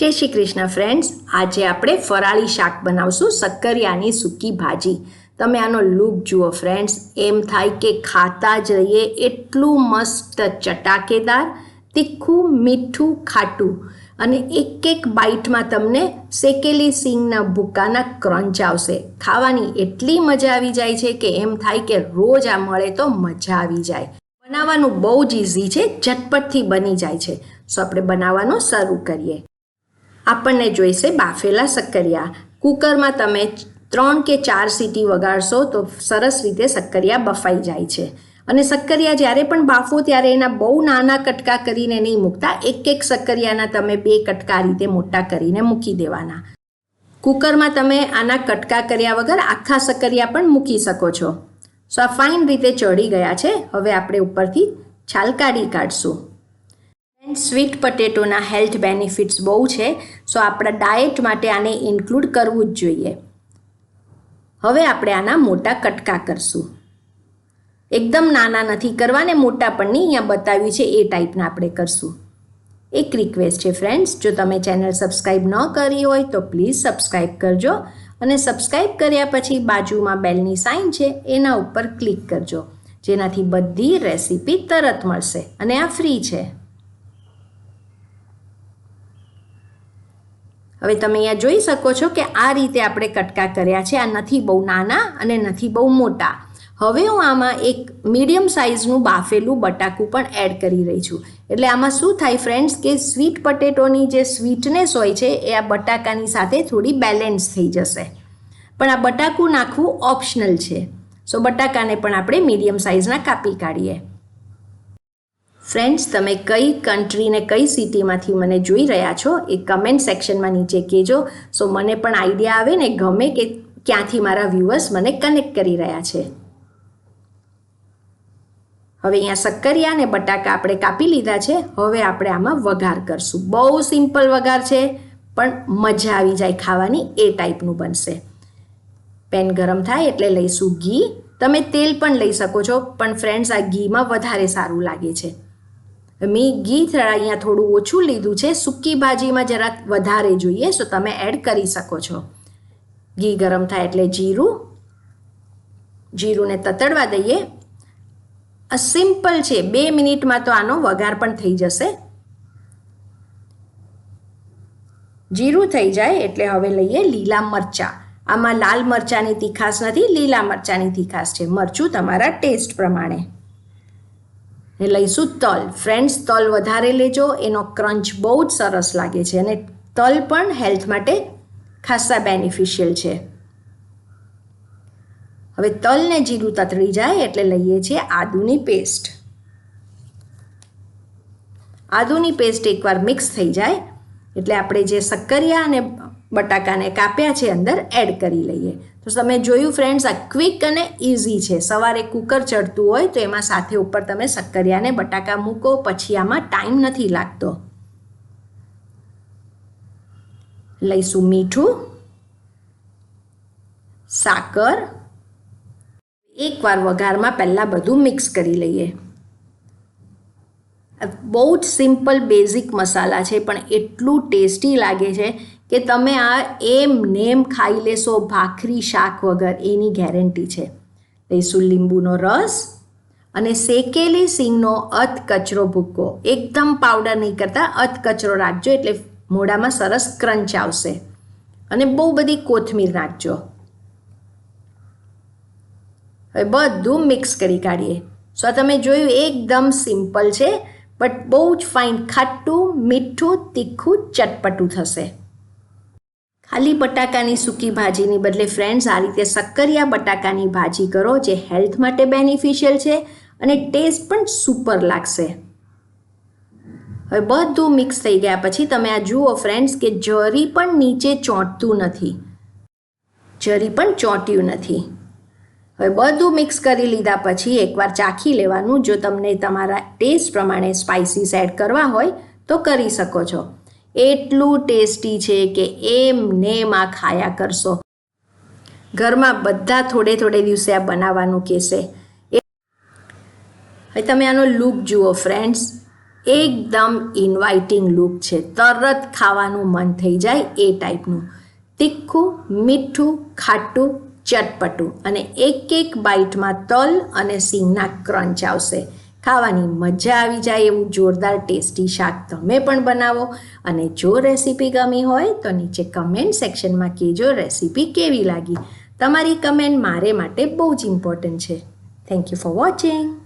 જય શ્રી કૃષ્ણ ફ્રેન્ડ્સ આજે આપણે ફરાળી શાક બનાવશું, શક્કરિયાની સૂકી ભાજી. તમે આનો લુક જુઓ ફ્રેન્ડ્સ એમ થાય કે ખાતા જ રહીએ એટલું મસ્ત ચટાકેદાર, તીખું, મીઠું, ખાટું. અને એક એક બાઇટમાં તમને શેકેલી સિંગના ભૂકાના ક્રંચ આવશે. ખાવાની એટલી મજા આવી જાય છે કે એમ થાય કે રોજ આ મળે તો મજા આવી જાય. બનાવવાનું બહુ જ ઇઝી છે, ઝટપટથી બની જાય છે. સો આપણે બનાવવાનું શરૂ કરીએ. આપણને જોઈશે બાફેલા શક્કરિયા કુકરમાં તમે ત્રણ કે ચાર સીટી વગાડશો તો સરસ રીતે શક્કરિયા બફાઈ જાય છે. અને શક્કરિયા જ્યારે પણ બાફો ત્યારે એના બહુ નાના કટકા કરીને નહીં મૂકતા. એક એક શક્કરિયાના તમે બે કટકા રીતે મોટા કરીને મૂકી દેવાના. કુકરમાં તમે આના કટકા કર્યા વગર આખા શક્કરિયા પણ મૂકી શકો છો. સો આ ફાઇન રીતે ચડી ગયા છે. હવે આપણે ઉપરથી છાલ કાઢી કાઢશું. સ્વીટ પટેટોના હેલ્થ બેનિફિટ્સ બહુ છે, સો આપણા ડાયટ માટે આને ઇન્ક્લુડ કરવું જ જોઈએ. હવે આપણે આના મોટા કટકા કરશું. એકદમ નાના નથી કરવા ને મોટા પણ નહીં, અહીંયા બતાવ્યું છે એ ટાઈપના આપણે કરશું. એક રિક્વેસ્ટ છે ફ્રેન્ડ્સ જો તમે ચેનલ સબસ્ક્રાઈબ ન કરી હોય તો પ્લીઝ સબસ્ક્રાઈબ કરજો અને સબસ્ક્રાઈબ કર્યા પછી બાજુમાં બેલની સાઇન છે, એના ઉપર ક્લિક કરજો. જેનાથી બધી રેસીપી તરત મળશે અને આ ફ્રી છે. હવે તમે અહીંયા જોઈ શકો છો કે આ રીતે આપણે કટકા કર્યા છે. આ નથી બહુ નાના અને નથી બહુ મોટા. હવે હું આમાં એક મીડિયમ સાઇઝનું બાફેલું બટાકું પણ એડ કરી રહી છું. એટલે આમાં શું થાય ફ્રેન્ડ્સ કે સ્વીટ પટેટોની જે સ્વીટનેસ હોય છે, એ આ બટાકાની સાથે થોડી બેલેન્સ થઈ જશે. પણ આ બટાકું નાખવું ઓપ્શનલ છે. સો બટાકાને પણ આપણે મીડિયમ સાઇઝના કાપી કાઢીએ. ફ્રેન્ડ્સ તમે કઈ કન્ટ્રીને કઈ સિટીમાંથી મને જોઈ રહ્યા છો, એ કમેન્ટ સેક્શનમાં નીચે કહેજો. સો મને પણ આઈડિયા આવે ને ગમે કે ક્યાંથી મારા વ્યૂઅર્સ મને કનેક્ટ કરી રહ્યા છે. હવે અહીંયા સક્કરિયા અને બટાકા આપણે કાપી લીધા છે. હવે આપણે આમાં વઘાર કરશું. બહુ સિમ્પલ વઘાર છે, પણ મજા આવી જાય ખાવાની, એ ટાઈપનું બનશે. પેન ગરમ થાય એટલે લઈશું ઘી. તમે તેલ પણ લઈ શકો છો, પણ ફ્રેન્ડ્સ આ ઘીમાં વધારે સારું લાગે છે. મેં ઘી થોડા અહીંયા થોડું ઓછું લીધું છે. સૂકી ભાજીમાં જરાક વધારે જોઈએ સો તમે એડ કરી શકો છો. ઘી ગરમ થાય એટલે જીરું, જીરુંને તતડવા દઈએ. આ સિમ્પલ છે, બે મિનિટમાં તો આનો વઘાર પણ થઈ જશે. જીરું થઈ જાય એટલે હવે લઈએ લીલા મરચાં. આમાં લાલ મરચાંની તીખાશ નથી, લીલા મરચાંની તીખાશ છે. મરચું તમારા ટેસ્ટ પ્રમાણે. ને લઈશું તલ ફ્રેન્ડ્સ તલ વધારે લેજો. એનો ક્રંચ બહુ જ સરસ લાગે છે અને તલ પણ હેલ્થ માટે ખાસા બેનિફિશિયલ છે. હવે તલને જીરું તતડી જાય એટલે લઈએ છીએ આદુની પેસ્ટ આદુની પેસ્ટ એકવાર મિક્સ થઈ જાય. એટલે આપણે જે શક્કરિયા અને બટાકાને કાપ્યા છે અંદર એડ કરી લઈએ. તો તમે જોયું ફ્રેન્ડ્સ આ ક્વિક અને ઇઝી છે. સવારે કુકર ચડતું હોય તો એમાં સાથે ઉપર તમે શક્કરિયાને બટાકા મૂકો, પછી આમાં ટાઈમ નથી લાગતો. લઈશું મીઠું, સાકર. એકવાર વઘારમાં પહેલાં બધું મિક્સ કરી લઈએ. બહુ જ સિમ્પલ બેઝિક મસાલા છે, પણ એટલું ટેસ્ટી લાગે છે કે તમે આ એમ નેમ ખાઈ લેશો, ભાખરી, શાક વગર, એની ગેરંટી છે. લઈશું લીંબુનો રસ અને શેકેલી સિંગનો અધ કચરો ભૂક્કો. એકદમ પાવડર નહીં કરતા, અધ કચરો રાખજો એટલે મોઢામાં સરસ ક્રંચ આવશે. અને બહુ બધી કોથમીર નાખજો. હવે બધું મિક્સ કરી કાઢીએ. સો તમે જોયું એકદમ સિમ્પલ છે બટ બહુ જ ફાઇન ખાટું, મીઠું, તીખું, ચટપટું થશે. ખાલી બટાકાની સૂકી ભાજીની બદલે ફ્રેન્ડ્સ આ રીતે શક્કરિયા બટાકાની ભાજી કરો જે હેલ્થ માટે બેનિફિશિયલ છે અને ટેસ્ટ પણ સુપર લાગશે. હવે બધું મિક્સ થઈ ગયા પછી તમે આ જુઓ ફ્રેન્ડ્સ કે જરી પણ નીચે ચોંટતું નથી. જરી પણ ચોંટ્યું નથી. હવે બધું મિક્સ કરી લીધા પછી એકવાર ચાખી લેવાનું. જો તમને તમારા ટેસ્ટ પ્રમાણે સ્પાઇસીસ એડ કરવા હોય તો કરી શકો છો. એટલું ટેસ્ટી છે કે એમ નેમ આ ખાયા કરશો. ઘરમાં બધા થોડે થોડે દિવસે આ બનાવવાનું કહેશે. હવે તમે આનો લુક જુઓ ફ્રેન્ડ્સ એકદમ ઇન્વાઇટિંગ લુક છે. તરત ખાવાનું મન થઈ જાય એ ટાઈપનું તીખું, મીઠું, ખાટું, ચટપટું અને એક એક બાઇટમાં તલ અને સિંગના ક્રંચ આવશે. ખાવાની મજા આવી જાય એવું જોરદાર ટેસ્ટી શાક તમે પણ બનાવો અને જો રેસીપી ગમી હોય તો નીચે કમેન્ટ સેક્શનમાં કહેજો રેસીપી કેવી લાગી. તમારી કમેન્ટ મારે માટે બહુ જ ઇમ્પોર્ટન્ટ છે. Thank you for watching